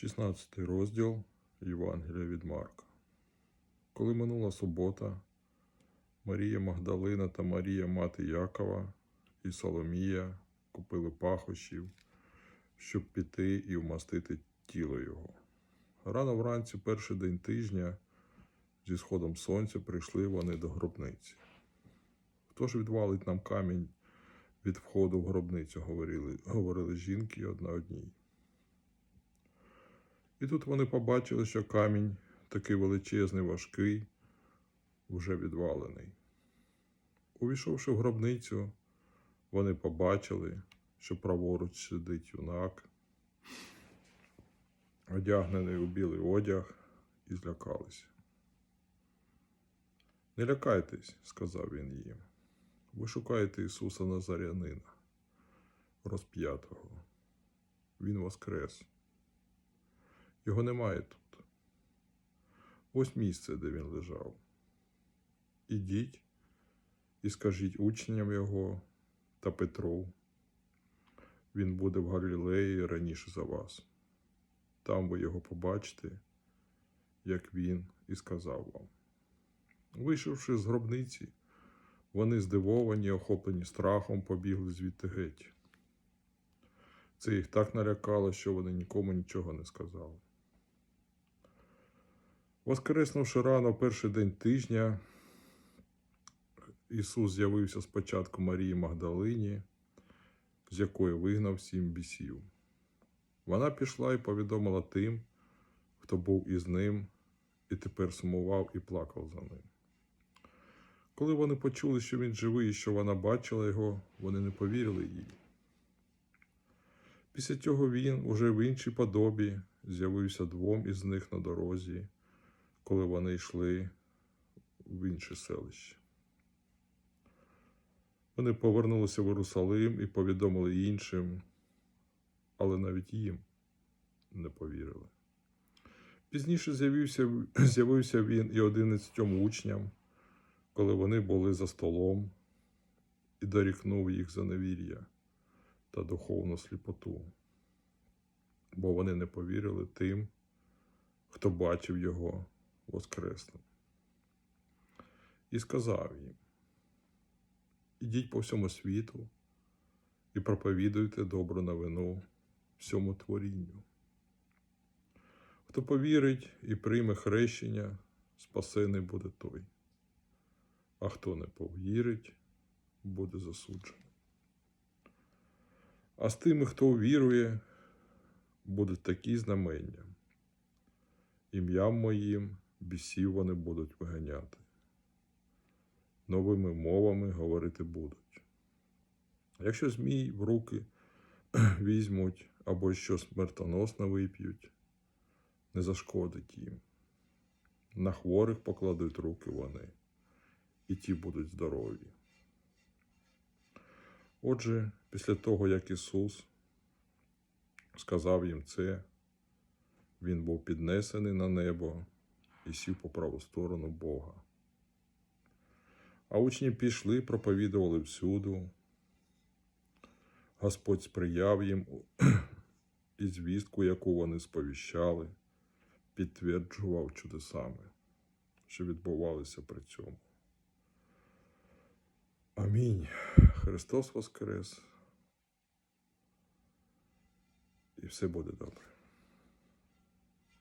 16 розділ Євангелія від Марка. Коли минула субота, Марія Магдалина та Марія мати Якова і Соломія купили пахощів, щоб піти і вмастити тіло його. Рано вранці, перший день тижня, зі сходом сонця прийшли вони до гробниці. Хто ж відвалить нам камінь від входу в гробницю, говорили, говорили жінки одна одній. І тут вони побачили, що камінь такий величезний, важкий, вже відвалений. Увійшовши в гробницю, вони побачили, що праворуч сидить юнак, одягнений у білий одяг, і злякалися. Не лякайтесь, сказав він їм. Ви шукаєте Ісуса Назарянина, розп'ятого. Він воскрес. Його немає тут. Ось місце, де він лежав. Ідіть і скажіть учням його та Петру. Він буде в Галілеї раніше за вас. Там ви його побачите, як він і сказав вам. Вийшовши з гробниці, вони здивовані, охоплені страхом, побігли звідти геть. Це їх так налякало, що вони нікому нічого не сказали. Воскреснувши рано перший день тижня, Ісус з'явився спочатку Марії Магдалині, з якої вигнав сім бісів. Вона пішла і повідомила тим, хто був із ним, і тепер сумував і плакав за ним. Коли вони почули, що він живий і що вона бачила його, вони не повірили їй. Після цього він, уже в іншій подобі, з'явився двом із них на дорозі, коли вони йшли в інше селище. Вони повернулися в Єрусалим і повідомили іншим, але навіть їм не повірили. Пізніше з'явився, з'явився він і одинадцятьом учням, коли вони були за столом, і дорікнув їх за невір'я та духовну сліпоту, бо вони не повірили тим, хто бачив його воскресним. І сказав їм: Ідіть по всьому світу і проповідуйте добру новину всьому творінню. Хто повірить і прийме хрещення, спасений буде той, а хто не повірить, буде засуджений. А з тими, хто увірує, будуть такі знамення. Ім'ям моїм бісів вони будуть виганяти. Новими мовами говорити будуть. Якщо змій в руки візьмуть або що смертоносно вип'ють, не зашкодить їм. На хворих покладуть руки вони, і ті будуть здорові. Отже, після того, як Ісус сказав їм це, Він був піднесений на небо і сів по праву сторону Бога. А учні пішли, проповідували всюду. Господь сприяв їм і звістку, яку вони сповіщали, підтверджував чудесами, що відбувалися при цьому. Амінь. Христос Воскрес. І все буде добре.